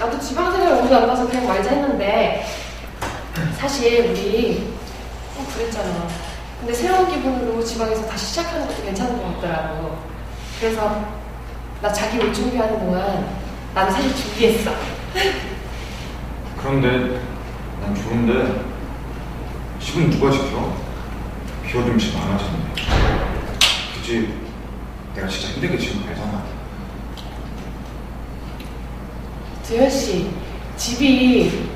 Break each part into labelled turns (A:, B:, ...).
A: 나도 지방생활 오늘 안 가서 그냥 말자 했는데 사실 우리 좀 그랬잖아. 근데 새로운 기분으로 지방에서 다시 시작하는 것도 괜찮은 것 같더라고. 그래서 나 자기 올 준비하는 동안 나는 사실 준비했어.
B: 그런데 난 좋은데 집은 누가 지켜? 비워두면 집 많아지는데 그치 내가 진짜 힘들게 지금 알잖아
A: 두현 씨, 집이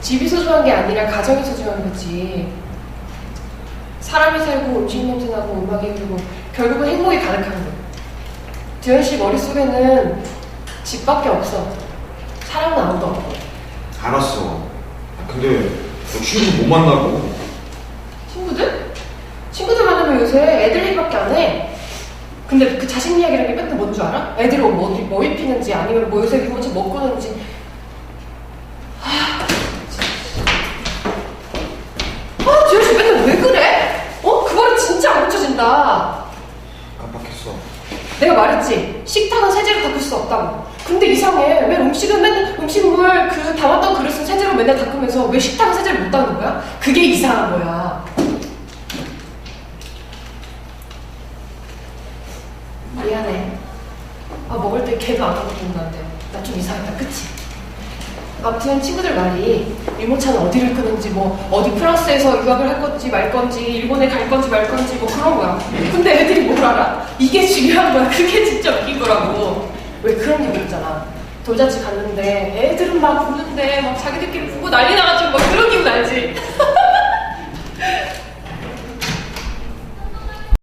A: 집이 소중한 게 아니라 가정이 소중한 거지. 사람이 살고 음식 냄새 나고 음악이 흐르고 결국은 행복이 가득한 거. 두현 씨 머릿속에는 집밖에 없어. 사람은 아무도 없고.
B: 알았어 아, 근데 너 친구 못 만나고
A: 친구들? 친구들 만나면 요새 애들 얘기밖에 안 해. 근데 그 자식 이야기라는 게 맨날 뭔 줄 알아? 애들이 뭐, 뭐 입히는지 아니면 뭐 요새 뭐지 먹고 노는지. 하, 진짜. 아, 씨 맨날 왜 그래? 어? 그 말이 진짜 안 고쳐진다.
B: 깜빡했어
A: 내가 말했지. 식탁은 세제로 닦을 수 없다고. 근데 이상해. 왜 음식은 맨날 음식물 그 담았던 그릇은 세제로 맨날 닦으면서 왜 식탁은 세제를 못 닦는 거야? 그게 이상한 거야. 미안해. 아, 먹을 때 걔도 안 하고 먹는데. 나 좀 이상했다, 그치? 아무튼 친구들 말이 유모차는 어디를 끄는지 뭐 어디 프랑스에서 유학을 할 건지 말 건지 일본에 갈 건지 말 건지 뭐 그런 거야. 근데 애들이 뭘 알아? 이게 중요한 거야. 그게 진짜 웃긴 거라고. 왜 그런 얘기 있잖아. 돌잔치 갔는데 애들은 막 부는데 막 자기들끼리 부고 난리 나가지고 막 그런 기분 알지?